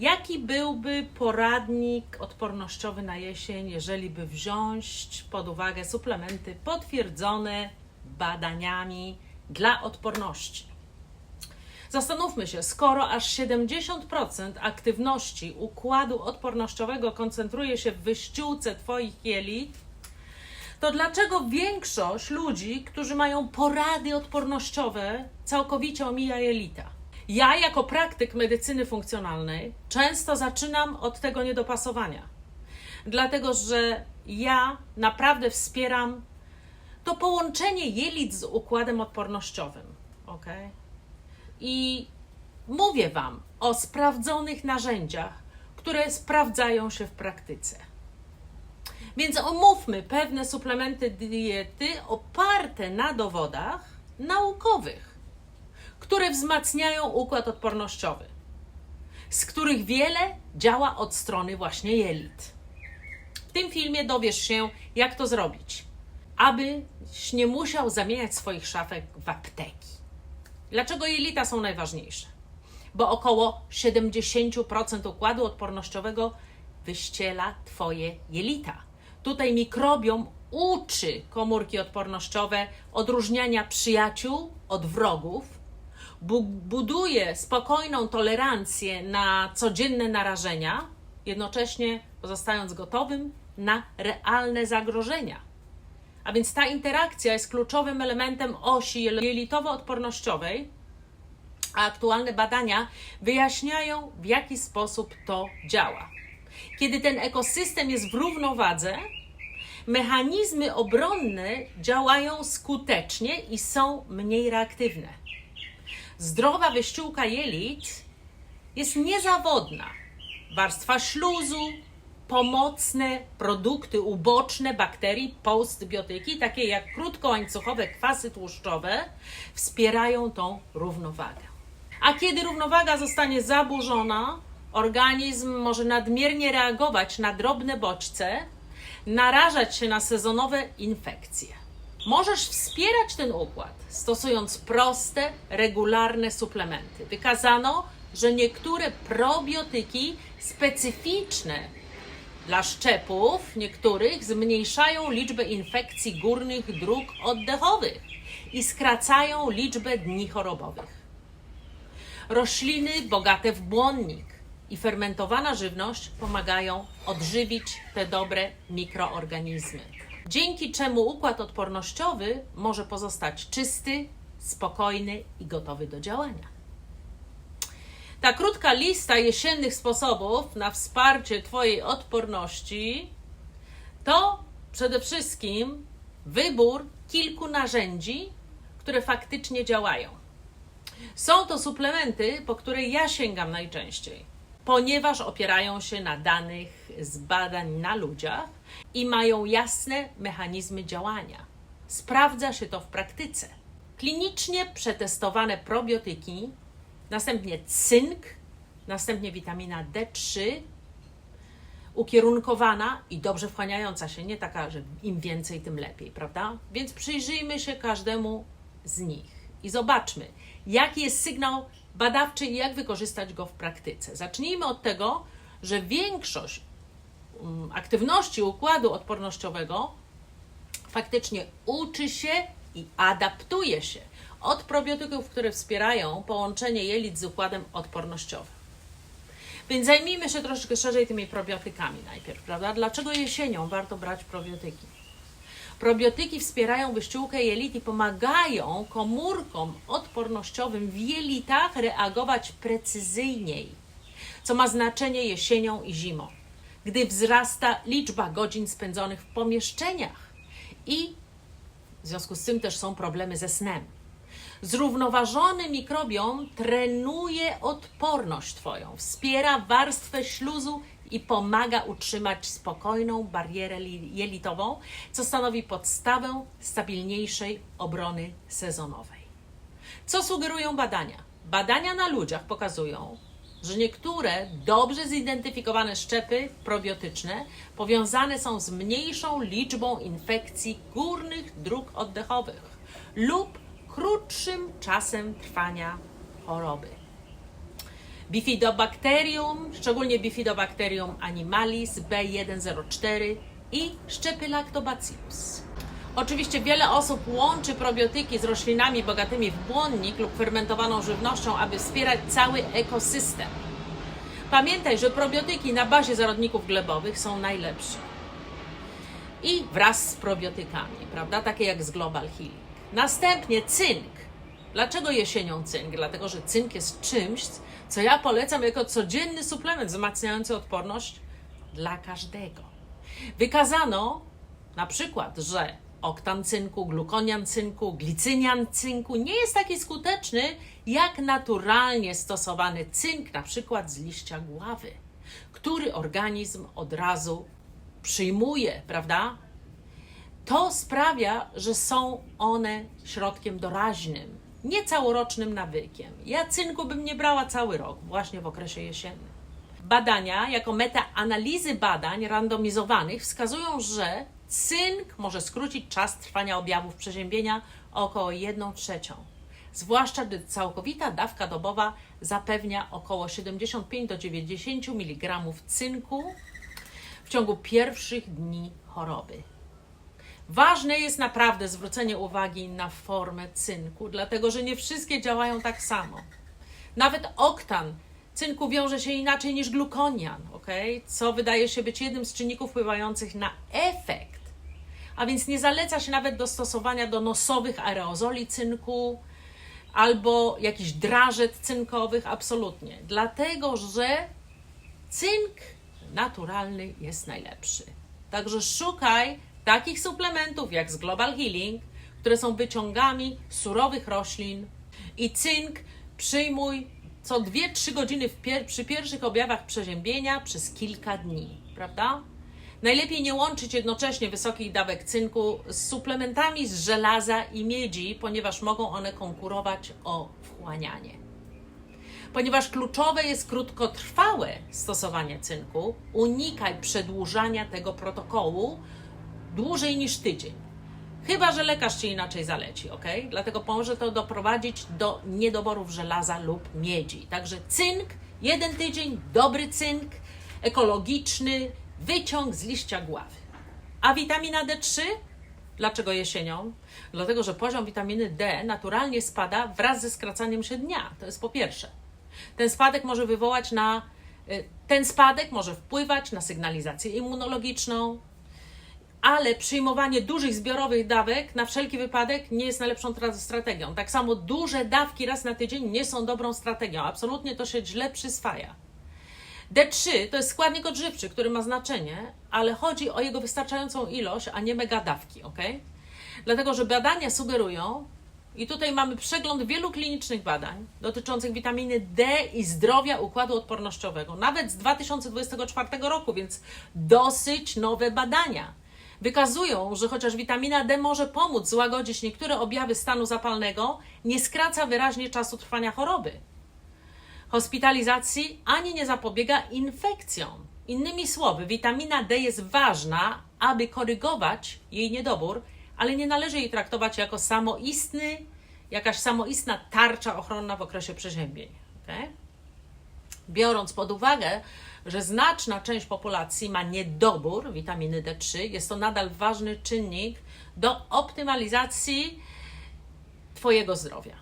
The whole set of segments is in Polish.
Jaki byłby poradnik odpornościowy na jesień, jeżeli by wziąć pod uwagę suplementy potwierdzone badaniami dla odporności? Zastanówmy się, skoro aż 70% aktywności układu odpornościowego koncentruje się w wyściółce Twoich jelit, to dlaczego większość ludzi, którzy mają porady odpornościowe, całkowicie omija jelita? Ja, jako praktyk medycyny funkcjonalnej, często zaczynam od tego niedopasowania, dlatego że ja naprawdę wspieram to połączenie jelit z układem odpornościowym. ok? I mówię Wam o sprawdzonych narzędziach, które sprawdzają się w praktyce. Więc omówmy pewne suplementy diety oparte na dowodach naukowych, które wzmacniają układ odpornościowy, z których wiele działa od strony właśnie jelit. W tym filmie dowiesz się, jak to zrobić, abyś nie musiał zamieniać swoich szafek w apteki. Dlaczego jelita są najważniejsze? Bo około 70% układu odpornościowego wyściela Twoje jelita. Tutaj mikrobiom uczy komórki odpornościowe odróżniania przyjaciół od wrogów, bu- buduje spokojną tolerancję na codzienne narażenia, jednocześnie pozostając gotowym na realne zagrożenia. A więc ta interakcja jest kluczowym elementem osi jel- jelitowo-odpornościowej, a aktualne badania wyjaśniają, w jaki sposób to działa. Kiedy ten ekosystem jest w równowadze, mechanizmy obronne działają skutecznie i są mniej reaktywne. Zdrowa wyściółka jelit jest niezawodna. Warstwa śluzu, pomocne produkty uboczne bakterii, postbiotyki, takie jak krótkołańcuchowe kwasy tłuszczowe, wspierają tą równowagę. A kiedy równowaga zostanie zaburzona, organizm może nadmiernie reagować na drobne bodźce, narażać się na sezonowe infekcje. Możesz wspierać ten układ stosując proste, regularne suplementy. Wykazano, że niektóre probiotyki specyficzne dla szczepów niektórych zmniejszają liczbę infekcji górnych dróg oddechowych i skracają liczbę dni chorobowych. Rośliny bogate w błonnik i fermentowana żywność pomagają odżywić te dobre mikroorganizmy. Dzięki czemu układ odpornościowy może pozostać czysty, spokojny i gotowy do działania. Ta krótka lista jesiennych sposobów na wsparcie Twojej odporności to przede wszystkim wybór kilku narzędzi, które faktycznie działają. Są to suplementy, po które ja sięgam najczęściej, ponieważ opierają się na danych z badań na ludziach i mają jasne mechanizmy działania. Sprawdza się to w praktyce. Klinicznie przetestowane probiotyki, następnie cynk, następnie witamina D3, ukierunkowana i dobrze wchłaniająca się, nie taka, że im więcej, tym lepiej, prawda? Więc przyjrzyjmy się każdemu z nich i zobaczmy, jaki jest sygnał badawczy i jak wykorzystać go w praktyce. Zacznijmy od tego, że większość mm, aktywności układu odpornościowego faktycznie uczy się i adaptuje się od probiotyków, które wspierają połączenie jelit z układem odpornościowym. Więc zajmijmy się troszeczkę szerzej tymi probiotykami najpierw, prawda? Dlaczego jesienią warto brać probiotyki? Probiotyki wspierają wyściółkę jelit i pomagają komórkom odpornościowym w jelitach reagować precyzyjniej, co ma znaczenie jesienią i zimą, gdy wzrasta liczba godzin spędzonych w pomieszczeniach i w związku z tym też są problemy ze snem. Zrównoważony mikrobiom trenuje odporność Twoją, wspiera warstwę śluzu i pomaga utrzymać spokojną barierę li- jelitową, co stanowi podstawę stabilniejszej obrony sezonowej. Co sugerują badania? Badania na ludziach pokazują, że niektóre dobrze zidentyfikowane szczepy probiotyczne powiązane są z mniejszą liczbą infekcji górnych dróg oddechowych lub krótszym czasem trwania choroby. Bifidobacterium, szczególnie Bifidobacterium animalis B104 i Szczepylactobacillus. Oczywiście wiele osób łączy probiotyki z roślinami bogatymi w błonnik lub fermentowaną żywnością, aby wspierać cały ekosystem. Pamiętaj, że probiotyki na bazie zarodników glebowych są najlepsze. I wraz z probiotykami, prawda? Takie jak z Global Healing. Następnie cynk. Dlaczego jesienią cynk? Dlatego, że cynk jest czymś, co ja polecam jako codzienny suplement wzmacniający odporność dla każdego. Wykazano na przykład, że oktan cynku, glukonian cynku, glicynian cynku nie jest taki skuteczny jak naturalnie stosowany cynk, na przykład z liścia gławy, który organizm od razu przyjmuje, prawda? To sprawia, że są one środkiem doraźnym, nie całorocznym nawykiem. Ja cynku bym nie brała cały rok, właśnie w okresie jesiennym. Badania, jako metaanalizy badań randomizowanych, wskazują, że cynk może skrócić czas trwania objawów przeziębienia o około 1 trzecią. Zwłaszcza gdy całkowita dawka dobowa zapewnia około 75 do 90 mg cynku w ciągu pierwszych dni choroby. Ważne jest naprawdę zwrócenie uwagi na formę cynku, dlatego że nie wszystkie działają tak samo. Nawet oktan cynku wiąże się inaczej niż glukonian, okay? co wydaje się być jednym z czynników wpływających na efekt. A więc nie zaleca się nawet do stosowania do nosowych aerozoli cynku albo jakichś drażet cynkowych, absolutnie. Dlatego, że cynk naturalny jest najlepszy. Także szukaj takich suplementów jak z Global Healing, które są wyciągami surowych roślin i cynk przyjmuj co 2-3 godziny pier przy pierwszych objawach przeziębienia przez kilka dni, prawda? Najlepiej nie łączyć jednocześnie wysokich dawek cynku z suplementami z żelaza i miedzi, ponieważ mogą one konkurować o wchłanianie. Ponieważ kluczowe jest krótkotrwałe stosowanie cynku, unikaj przedłużania tego protokołu dłużej niż tydzień. Chyba, że lekarz ci inaczej zaleci, ok? Dlatego może to doprowadzić do niedoborów żelaza lub miedzi. Także cynk, jeden tydzień, dobry cynk, ekologiczny, wyciąg z liścia gławy. A witamina D3? Dlaczego jesienią? Dlatego, że poziom witaminy D naturalnie spada wraz ze skracaniem się dnia. To jest po pierwsze. Ten spadek może wywołać na. y, Ten spadek może wpływać na sygnalizację immunologiczną, ale przyjmowanie dużych zbiorowych dawek na wszelki wypadek nie jest najlepszą tra- strategią. Tak samo duże dawki raz na tydzień nie są dobrą strategią. Absolutnie to się źle przyswaja. D3 to jest składnik odżywczy, który ma znaczenie, ale chodzi o jego wystarczającą ilość, a nie megadawki, ok? Dlatego, że badania sugerują, i tutaj mamy przegląd wielu klinicznych badań dotyczących witaminy D i zdrowia układu odpornościowego, nawet z 2024 roku, więc dosyć nowe badania. Wykazują, że chociaż witamina D może pomóc złagodzić niektóre objawy stanu zapalnego, nie skraca wyraźnie czasu trwania choroby hospitalizacji ani nie zapobiega infekcjom. Innymi słowy, witamina D jest ważna, aby korygować jej niedobór, ale nie należy jej traktować jako samoistny, jakaś samoistna tarcza ochronna w okresie przeziębień. Okay? Biorąc pod uwagę, że znaczna część populacji ma niedobór witaminy D3, jest to nadal ważny czynnik do optymalizacji Twojego zdrowia.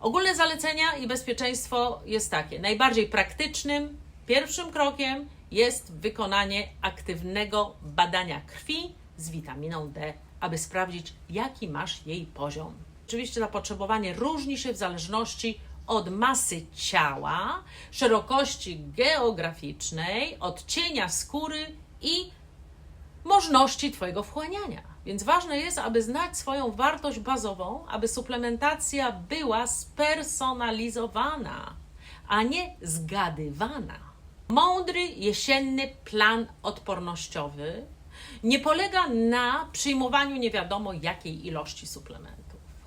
Ogólne zalecenia i bezpieczeństwo jest takie. Najbardziej praktycznym pierwszym krokiem jest wykonanie aktywnego badania krwi z witaminą D, aby sprawdzić, jaki masz jej poziom. Oczywiście zapotrzebowanie różni się w zależności od masy ciała, szerokości geograficznej, odcienia skóry i możności Twojego wchłaniania. Więc ważne jest, aby znać swoją wartość bazową, aby suplementacja była spersonalizowana, a nie zgadywana. Mądry jesienny plan odpornościowy nie polega na przyjmowaniu nie wiadomo jakiej ilości suplementów.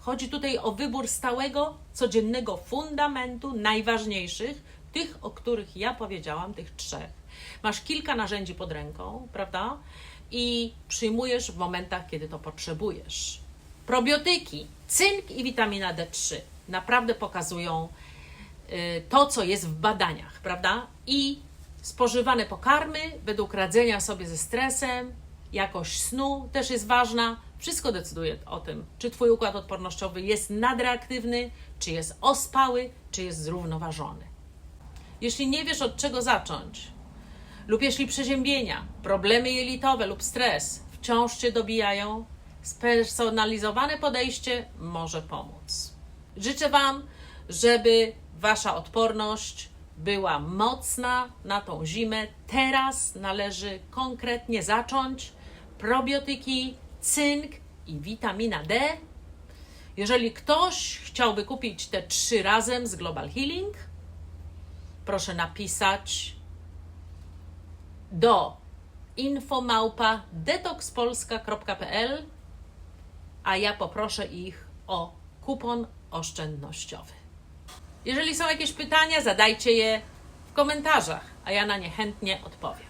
Chodzi tutaj o wybór stałego, codziennego fundamentu najważniejszych, tych, o których ja powiedziałam, tych trzech. Masz kilka narzędzi pod ręką, prawda? I przyjmujesz w momentach, kiedy to potrzebujesz. Probiotyki, cynk i witamina D3 naprawdę pokazują y, to, co jest w badaniach, prawda? I spożywane pokarmy według radzenia sobie ze stresem, jakość snu też jest ważna. Wszystko decyduje o tym, czy Twój układ odpornościowy jest nadreaktywny, czy jest ospały, czy jest zrównoważony. Jeśli nie wiesz od czego zacząć, lub jeśli przeziębienia, problemy jelitowe lub stres wciąż Cię dobijają, spersonalizowane podejście może pomóc. Życzę Wam, żeby Wasza odporność była mocna na tą zimę. Teraz należy konkretnie zacząć probiotyki, cynk i witamina D. Jeżeli ktoś chciałby kupić te trzy razem z Global Healing, proszę napisać do infomałpa detoxpolska.pl, a ja poproszę ich o kupon oszczędnościowy. Jeżeli są jakieś pytania, zadajcie je w komentarzach, a ja na nie chętnie odpowiem.